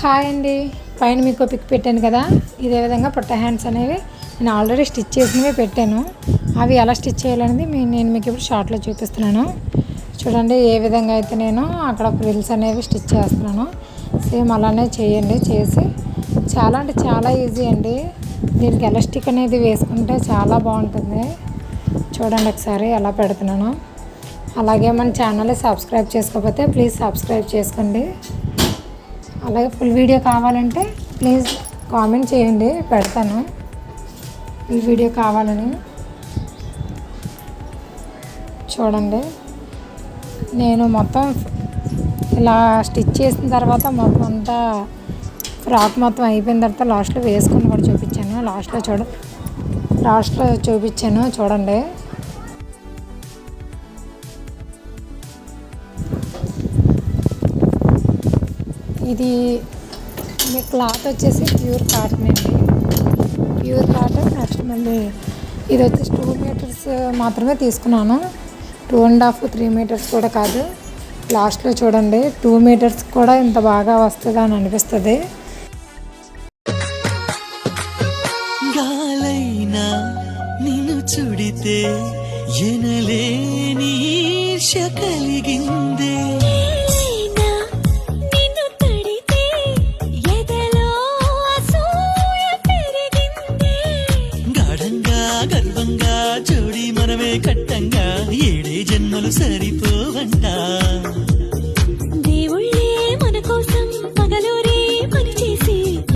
Hi అండి. పైన మీకు పిక్ పెట్టాను కదా? ఇదే విధంగా పుట్ట హ్యాండ్స్ అనేవి నేను ఆల్రెడీ స్టిచ్ చేసినవి పెట్టాను. అవి ఎలా స్టిచ్ చేయాలనేది నేను మీకు ఇప్పుడు షార్ట్లో చూపిస్తున్నాను. చూడండి ఏ విధంగా అయితే నేను అక్కడ ఫ్రిల్స్ అనేవి స్టిచ్ చేస్తున్నాను సేమ్ అలానే చేయండి చేసి. చాలా అంటే చాలా ఈజీ అండి. దీనికి ఎలాస్టిక్ అనేది వేసుకుంటే చాలా బాగుంటుంది. చూడండి ఒకసారి ఎలా పెడుతున్నాను. అలాగే మన ఛానల్ని సబ్స్క్రైబ్ చేసుకోకపోతే ప్లీజ్ సబ్స్క్రైబ్ చేసుకోండి. అలాగే ఫుల్ వీడియో కావాలంటే ప్లీజ్ కామెంట్ చేయండి పెడతాను. ఫుల్ వీడియో కావాలని. చూడండి. నేను మొత్తం ఇలా స్టిచ్ చేసిన తర్వాత మొత్తం అంతా ఫ్రాక్ మొత్తం అయిపోయిన తర్వాత లాస్ట్లో వేసుకుని కూడా చూపించాను. లాస్ట్లో చూడ లాస్ట్లో చూపించాను. చూడండి. ఇది మీ క్లాత్ వచ్చేసి ప్యూర్ కాటన్ అండి. ప్యూర్ కాటన్ నెక్స్ట్ మళ్ళీ ఇది వచ్చేసి టూ మీటర్స్ మాత్రమే తీసుకున్నాను. Two and half three metres కూడా కాదు. లాస్ట్లో చూడండి టూ మీటర్స్ కూడా ఇంత బాగా వస్తుందా అని అనిపిస్తుంది. గాలైనా నిన్ను చుడితే ఎనలేని కలిగింది జోడి మనమే కట్టంగా. ఏడే జన్మలు సరిపోవంట.